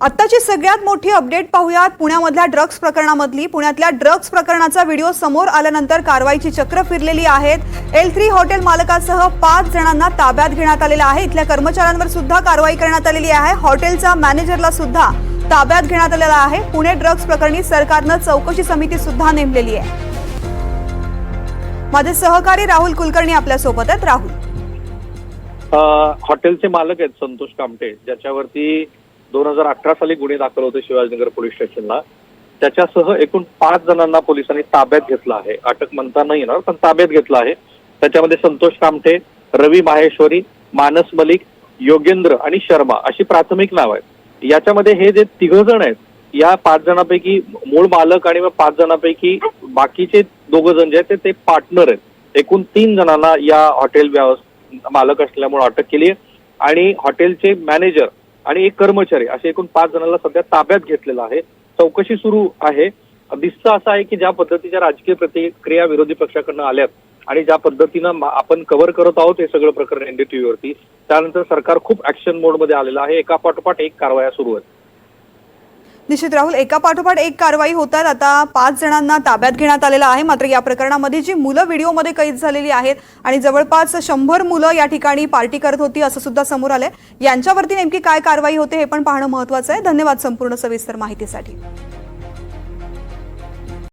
आत्ताची सगळ्यात मोठी अपडेट पाहूयात पुण्यामधल्या ड्रग्ज प्रकरणामधली. पुण्यातल्या ड्रग्ज प्रकरणाचा व्हिडिओ समोर आल्यानंतर कारवाईची चक्र फिरलेली आहेत. एल थ्री हॉटेल मालकासह पाच जणांना ताब्यात घेण्यात आलेलं आहे. इथल्या कर्मचाऱ्यांवर सुद्धा कारवाई करण्यात आलेली आहे. हॉटेलच्या मॅनेजरला सुद्धा ताब्यात घेण्यात आलेला आहे. पुणे ड्रग्ज प्रकरणी सरकारनं चौकशी समिती सुद्धा नेमलेली आहे. माझे सहकारी राहुल कुलकर्णी आपल्यासोबत आहेत. राहुल. हॉटेलचे मालक आहेत संतोष कामटे ज्याच्यावरती दोन हजार अठरा साली गुन्हे दाखल होते शिवाजीनगर पोलीस स्टेशनला. त्याच्यासह एकूण पाच जणांना पोलिसांनी ताब्यात घेतलं आहे. अटक म्हणता नाही येणार पण ताब्यात घेतलं आहे. त्याच्यामध्ये संतोष कामठे रवी माहेश्वरी मानस मलिक योगेंद्र आणि शर्मा अशी प्राथमिक नाव आहेत. याच्यामध्ये हे जे तिघ जण आहेत या पाच जणांपैकी मूळ मालक आणि मग पाच जणांपैकी बाकीचे दोघ जण जे आहेत ते- पार्टनर आहेत. एकूण तीन जणांना या हॉटेल व्यवस मालक असल्यामुळे अटक केली आहे. आणि हॉटेलचे मॅनेजर आणि एक कर्मचारी असे एकूण पाच जणांना सध्या ताब्यात घेतलेलं आहे. चौकशी सुरू आहे. दिसतं असं आहे की ज्या पद्धतीच्या राजकीय प्रतिक्रिया विरोधी पक्षाकडनं आल्यात आणि ज्या पद्धतीनं आपण कव्हर करत आहोत हे सगळं प्रकरण एनडीटीव्ही वरती त्यानंतर सरकार खूप ऍक्शन मोडमध्ये आलेलं आहे. एका पाठोपाठ एक कारवाया सुरू आहेत निश्चित राहुल एका पाठोपाठ एक कारवाई होतात आता पाच जणांना ताब्यात घेण्यात आलेला आहे. मात्र या प्रकरणामध्ये जी मुलं व्हिडिओमध्ये कैद झालेली आहेत आणि जवळपास शंभर मुलं या ठिकाणी पार्टी करत होती असं सुद्धा समोर आलंय. यांच्यावरती नेमकी काय कारवाई होते हे पण पाहणं महत्वाचं आहे. धन्यवाद संपूर्ण सविस्तर माहितीसाठी.